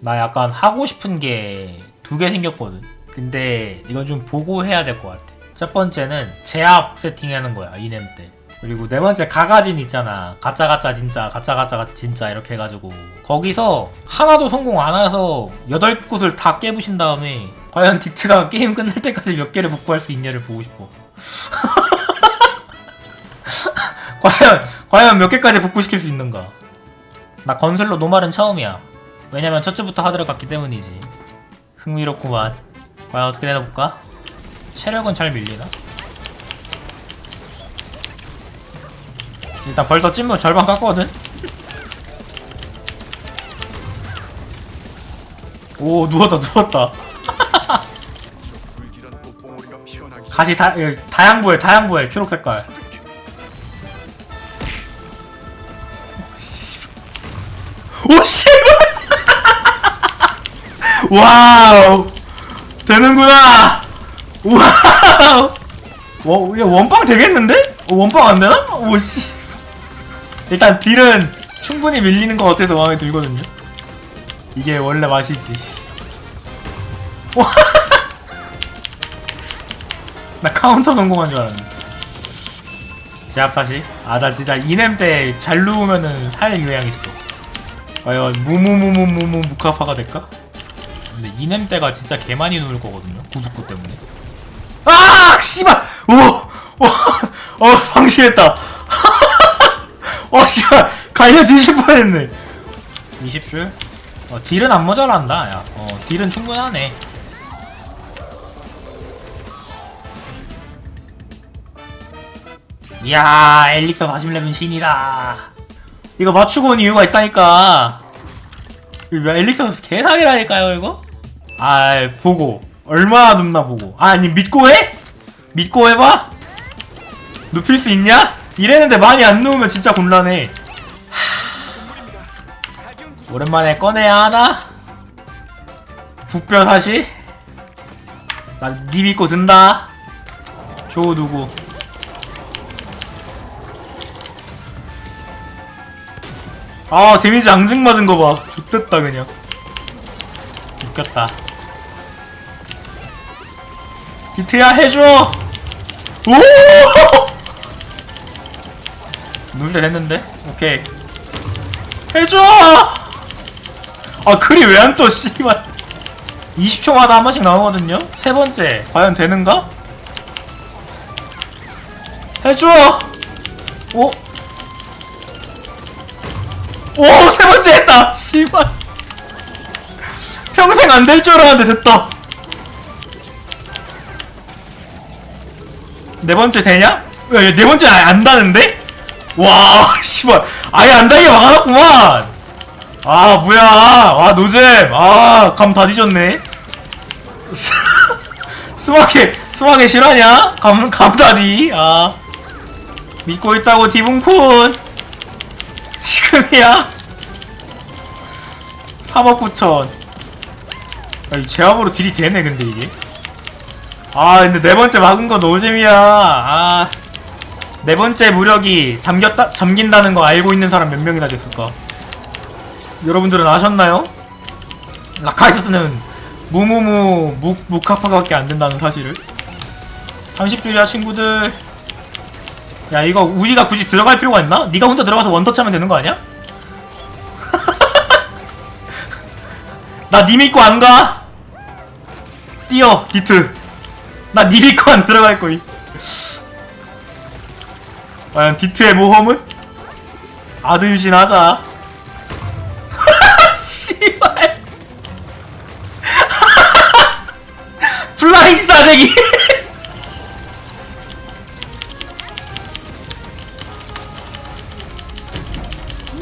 나 약간 하고 싶은 게 두 개 생겼거든. 근데 이건 좀 보고 해야 될 것 같아. 첫 번째는 제압 세팅하는 거야 이넴 때. 그리고 네 번째 가가진 있잖아. 가짜 가짜 진짜 가짜 가짜 진짜 이렇게 해가지고 거기서 하나도 성공 안 해서 여덟 곳을 다 깨부신 다음에 과연 디트가 게임 끝날 때까지 몇 개를 복구할 수 있냐를 보고 싶어. 과연 과연 몇 개까지 복구시킬 수 있는가? 나 건설로 노말은 처음이야. 왜냐면 첫 주부터 하드를 갔기 때문이지. 흥미롭구만. 과연 어떻게 되나 볼까? 체력은 잘 밀리나? 일단 벌써 찐무 절반 깎거든? 오 누웠다 누웠다 가시 다, 예, 다양부에 다양부에 초록 색깔 오 씨발 와우 되는구나 와우 와, 야 원빵 되겠는데? 어, 원빵 안 되나? 오씨 일단 딜은 충분히 밀리는 것 같아서 마음에 들거든요 이게 원래 맛이지 와. 나 카운터 성공한 줄 알았네. 제압 다시. 아, 나 진짜 이넴 때잘 누우면은 할 유양 있어. 과연 무무무무무무 무카파가 될까? 근데 이넴 때가 진짜 개 많이 누울 거거든요. 구두구 때문에. 아, 씨발! 오! 오! 어, 방심했다. 어, 씨발! 갈려 뒤질 뻔했네. 20줄? 어, 딜은 안 모자란다, 야. 어, 딜은 충분하네. 이야 엘릭서 40레벨 신이다 이거 맞추고 온 이유가 있다니까 엘릭서 개사기라니까요 이거? 아 보고 얼마나 눕나 보고 아, 아니 믿고 해? 믿고 해봐? 눕힐 수 있냐? 이랬는데 많이 안 누우면 진짜 곤란해 하... 오랜만에 꺼내야 하나? 국뼈 다시? 나니 믿고 든다 조 누구 아 데미지 앙증 맞은 거봐 좋됐다 그냥 웃겼다 디트야 해줘! 오! 놀래 됐는데? 오케이. 해줘! 아 글이 왜 안 떠 씨발. 20초마다 한 번씩 나오거든요? 세 번째. 과연 되는가? 해줘! 오! 오, 세 번째 했다! 씨발. 평생 안 될 줄 알았는데 됐다. 네 번째 되냐? 야, 야, 네 번째 아예 안 다는데? 와, 씨발. 아예 안 다게 막아놨구만! 아, 뭐야. 아, 노잼. 아, 감 다 뒤졌네. 스마게, 스마게 실화냐? 감, 감 다디. 아. 믿고 있다고 디분쿤. 지금이야 3억 9천 아니 제압으로 딜이 되네 근데 이게 아 근데 네 번째 막은 거 노잼이야 아 네 번째 무력이 잠겼다 잠긴다는 거 알고 있는 사람 몇 명이나 됐을까 여러분들은 아셨나요? 라카이스는 무무무 무, 무카파가밖에 안 된다는 사실을 30줄이야 친구들 야 이거 우리가 굳이 들어갈 필요가 있나? 네가 혼자 들어가서 원터치 하면 되는 거 아니야? 나니 믿고 안 가? 뛰어 디트 나니 믿고 안 들어갈 거임 과연 디트의 모험은? 아드유신하자 씨발 플라잉 싸대기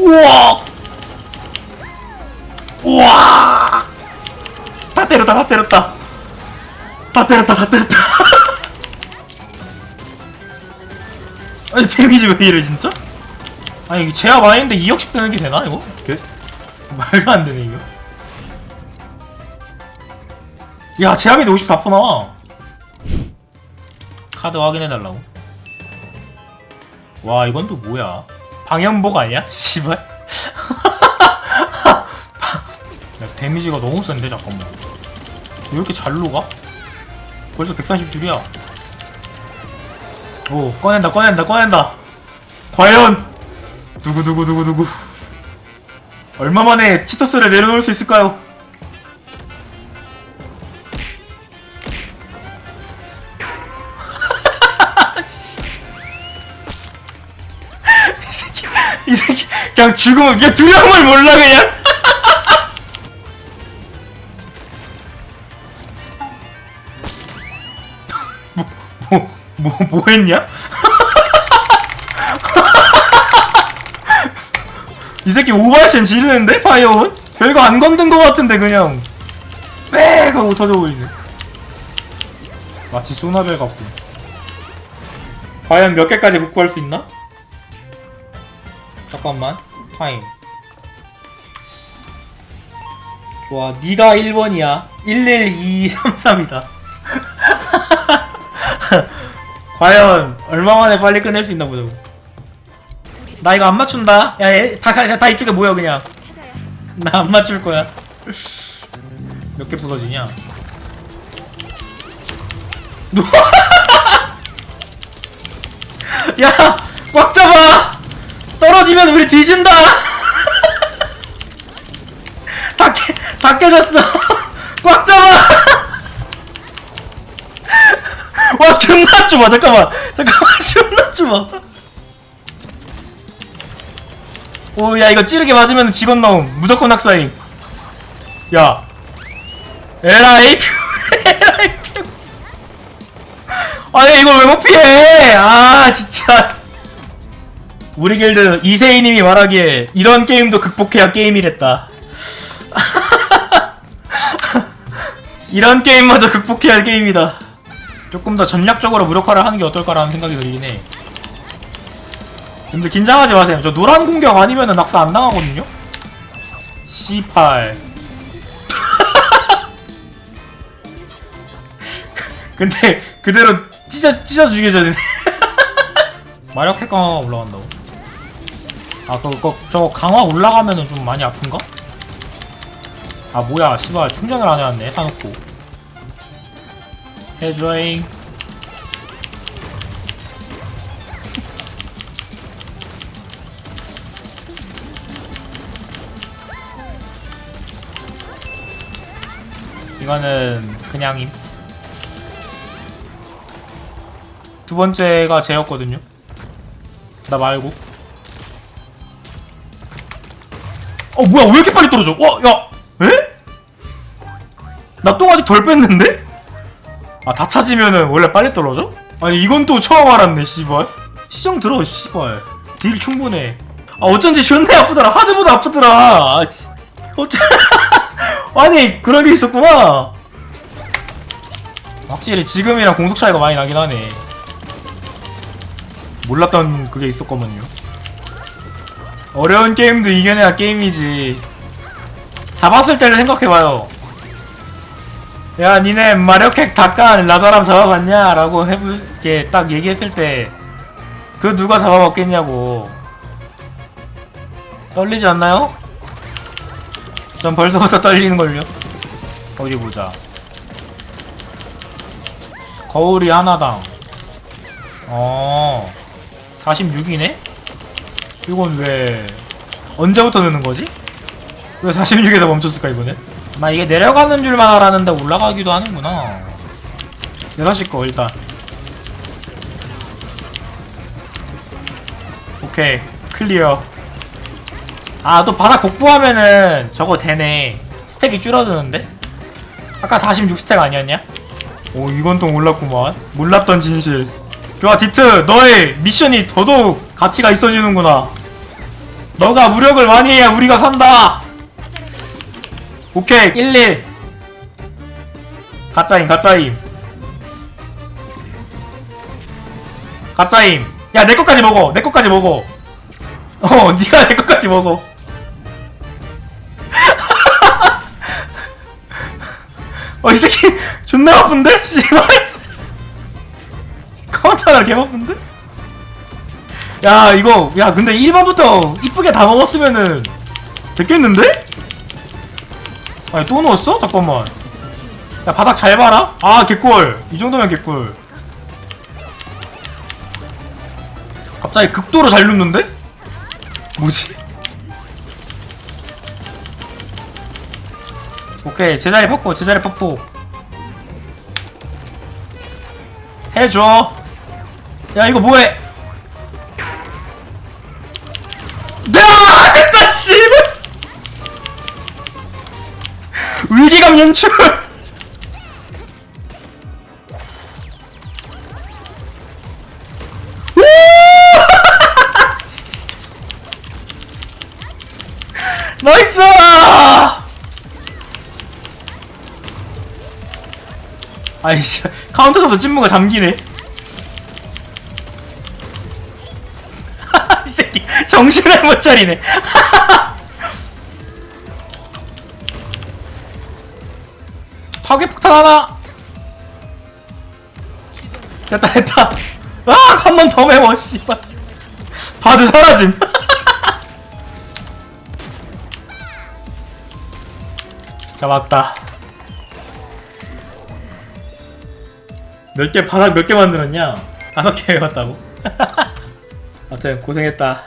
우와! 우와! 다 때렸다, 다 때렸다. 다 때렸다, 다 때렸다. 아니, 데미지 왜 이래, 진짜? 아니, 제압 아닌데 2억씩 되는 게 되나, 이거? 개? 말도 안 되네, 이거. 야, 제압이 54% 나와. 카드 확인해달라고. 와, 이건 또 뭐야? 방염복 아니야? 씨발. 야, 데미지가 너무 센데 잠깐만 왜 이렇게 잘 녹아? 벌써 140줄이야. 오 꺼낸다 꺼낸다 꺼낸다. 과연 두구두구두구두구? 얼마 만에 치토스를 내려놓을 수 있을까요? 이 새끼 이 새끼 그냥 죽으면 그냥 두려움을 몰라 그냥 뭐뭐뭐 했냐? 이 새끼 오바이션 지르는데 파이어운? 별거 안 건든 거 같은데 그냥. 빽 하고 터져버리네. 마치 소나벨 같고. 과연 몇 개까지 묶고 할수 있나? 잠깐만. 타임. 좋아. 네가 1번이야. 11233이다 과연 얼마 만에 빨리 끝낼 수 있나 보자고 나 이거 안 맞춘다 야다 다, 다 이쪽에 모여 그냥 나 안 맞출 거야 몇 개 부서지냐 야! 꽉 잡아! 떨어지면 우리 뒤진다! 다, 깨, 다 깨졌어! 꽉 잡아! 와, 존나 좁아! 잠깐만! 잠깐만, 존나 좁아! 오, 야, 이거 찌르게 맞으면 직원 나옴. 무조건 학사임. 야. 에라이, 에라이, 아니 이걸 왜 못 피해? 아 진짜. 우리 길드 이세희님이 말하기에 이런 게임도 극복해야 게임이랬다. 이런 게임마저 극복해야 할 게임이다. 조금 더 전략적으로 무력화를 하는 게 어떨까라는 생각이 들긴 해. 근데 긴장하지 마세요. 저 노란 공격 아니면은 낙사 안 당하거든요. C8. 근데 그대로 찢어 찢어 죽여져네. 마력 핵 강화 올라간다고. 아 그거 그거 저 강화 올라가면은 좀 많이 아픈가? 아 뭐야 씨발 충전을 안 해왔네 사놓고. 해줘잉. 이거는 그냥임. 두 번째가 쟤였거든요. 나 말고. 어 뭐야 왜 이렇게 빨리 떨어져? 와 야, 에? 나 똥 아직 덜 뺐는데? 아 다 찾으면은 원래 빨리 떨어져? 아니 이건 또 처음 알았네 씨발. 시정 들어 씨발. 딜 충분해. 아 어쩐지 존나 아프더라. 하드보다 아프더라. 아, 씨. 어쩌... 아니 그런 게 있었구나. 확실히 지금이랑 공속 차이가 많이 나긴 하네. 몰랐던 그게 있었거든요. 어려운 게임도 이겨내야 게임이지. 잡았을 때를 생각해봐요. 야, 니네 마력핵 닭간 라자람 잡아봤냐? 라고 해볼게 딱 얘기했을 때, 그 누가 잡아봤겠냐고. 떨리지 않나요? 전 벌써부터 떨리는걸요. 어디 보자. 거울이 하나당. 어. 46이네? 이건 왜 언제부터 느는 거지? 왜 46에서 멈췄을까 이번에? 나 이게 내려가는 줄만 알았는데 올라가기도 하는구나. 6시 거 일단. 오케이 클리어. 아 또 바닥 복구하면은 저거 되네. 스택이 줄어드는데? 아까 46스택 아니었냐? 오 이건 또 몰랐구만. 몰랐던 진실. 좋아 디트 너의 미션이 더더욱 가치가 있어지는구나. 너가 무력을 많이 해야 우리가 산다 오케이. 11 가짜임 가짜임. 가짜임. 야 내 것까지 먹어 내 것까지 먹어. 어 니가 내 것까지 먹어. 어이 새끼 존나 아픈데? 씨발. 카운터가 개 아픈데? 야 이거 야 근데 1번부터 이쁘게 다 먹었으면은 됐겠는데? 아니 또 넣었어? 잠깐만. 야 바닥 잘 봐라. 아 개꿀. 이 정도면 개꿀. 갑자기 극도로 잘 눕는데? 뭐지? 오케이 제자리 퍽고 제자리 퍽고. 해줘. 야 이거 뭐해 위기감 연출! 우! 나이스! 아이씨. 카운터 쳐서 찐무가 잠기네. 이 새끼 정신을 못 차리네 파괴 폭탄 하나. 됐다 됐다. 아한 번더 매워 씨발. 바드 사라짐. 잡았다. 몇 개 바닥 몇 개 만들었냐? 다섯 개 해봤다고? 아무튼 고생했다